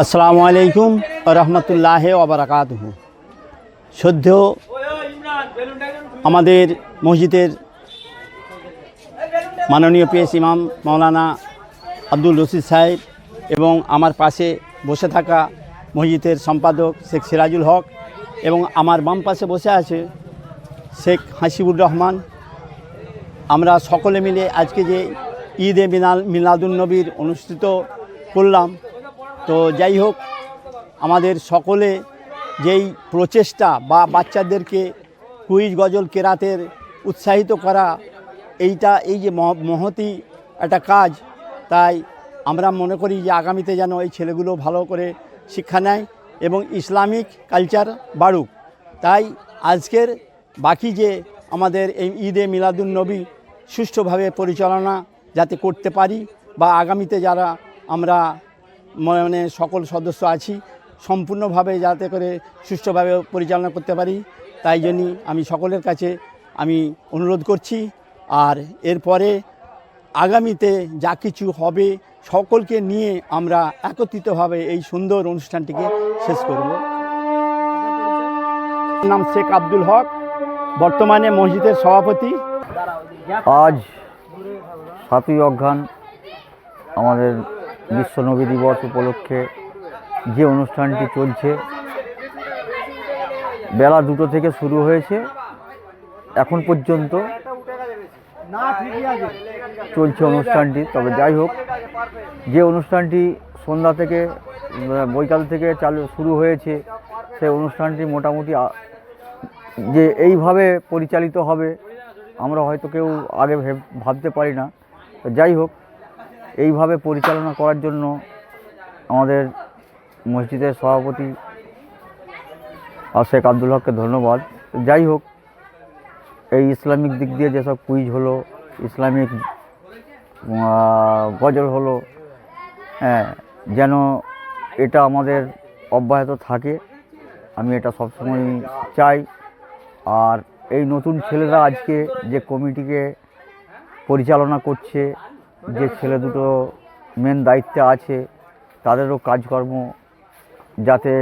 আসসালামু আলাইকুম রহমতুল্লাহ ওবরাকাত সদ্য আমাদের মসজিদের মাননীয় পেশ ইমাম মৌলানা আব্দুল রশিদ সাহেব এবং আমার পাশে বসে থাকা মসজিদের সম্পাদক শেখ সিরাজুল হক এবং আমার বাম পাশে বসে আছে শেখ হাসিবুর রহমান। আমরা সকলে মিলে আজকে যে ঈদে মিনাল মিলাদুল নবীর অনুষ্ঠিত করলাম তো যাই হোক, আমাদের সকলে যেই প্রচেষ্টা বা বাচ্চাদেরকে কুইজ গজল কেরাতের উৎসাহিত করা, এইটা, এই যে মহ- মহতি একটা কাজ, তাই আমরা মনে করি যে আগামীতে যেন এই ছেলেগুলো ভালো করে শিক্ষা নেয় এবং ইসলামিক কালচার বাড়ুক। তাই আজকের বাকি যে আমাদের এই ঈদে মিলাদুন নবী সুষ্ঠুভাবে পরিচালনা যাতে করতে পারি বা আগামীতে যারা আমরা মানে সকল সদস্য আছি, সম্পূর্ণভাবে যাতে করে সুষ্ঠুভাবে পরিচালনা করতে পারি। তাই জন্যই আমি সকলের কাছে আমি অনুরোধ করছি। আর এরপরে আগামীতে যা কিছু হবে সকলকে নিয়ে আমরা একত্রিতভাবে এই সুন্দর অনুষ্ঠানটিকে শেষ করব। নাম শেখ আব্দুল হক, বর্তমানে মসজিদের সভাপতি। আজ সাতই অঘ্রান আমাদের বিশ্ব নবী দিবস উপলক্ষে যে অনুষ্ঠানটি চলছে, বেলা দুটো থেকে শুরু হয়েছে। এখন পর্যন্ত চলছে অনুষ্ঠানটি, তবে যাই হোক, যে অনুষ্ঠানটি সন্ধ্যা থেকে, বৈকাল থেকে চালু, শুরু হয়েছে সেই অনুষ্ঠানটি মোটামুটি যে এইভাবে পরিচালিত হবে, আমরা হয়তো কেউ আগে ভেব- ভাবতে পারি না। যাই হোক এইভাবে পরিচালনা করার জন্য আমাদের মসজিদের সভাপতি আর শেখ আব্দুল হককে ধন্যবাদ। যাই হোক, এই ইসলামিক দিক দিয়ে যেসব কুইজ হলো, ইসলামিক গজল হলো হ্যাঁ যেন এটা আমাদের অব্যাহত থাকে, আমি এটা সবসময় চাই। আর এই নতুন ছেলেরা আজকে যে কমিটিকে পরিচালনা করছে যে ছেলে দুটো মেন দায়িত্বে আছে, তাদেরও কাজকর্ম যাতে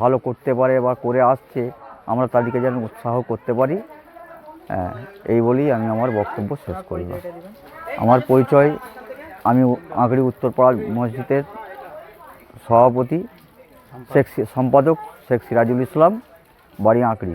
ভালো করতে পারে বা করে আসছে, আমরা তাদেরকে যেন উৎসাহ করতে পারি। হ্যাঁ এই বলেই আমি আমার বক্তব্য শেষ করলাম। আমার পরিচয়, আমি আঁকড়ি উত্তরপাড়া মসজিদের সভাপতি, শেখ সম্পাদক শেখ সিরাজুল ইসলাম, বাড়ি আঁকড়ি।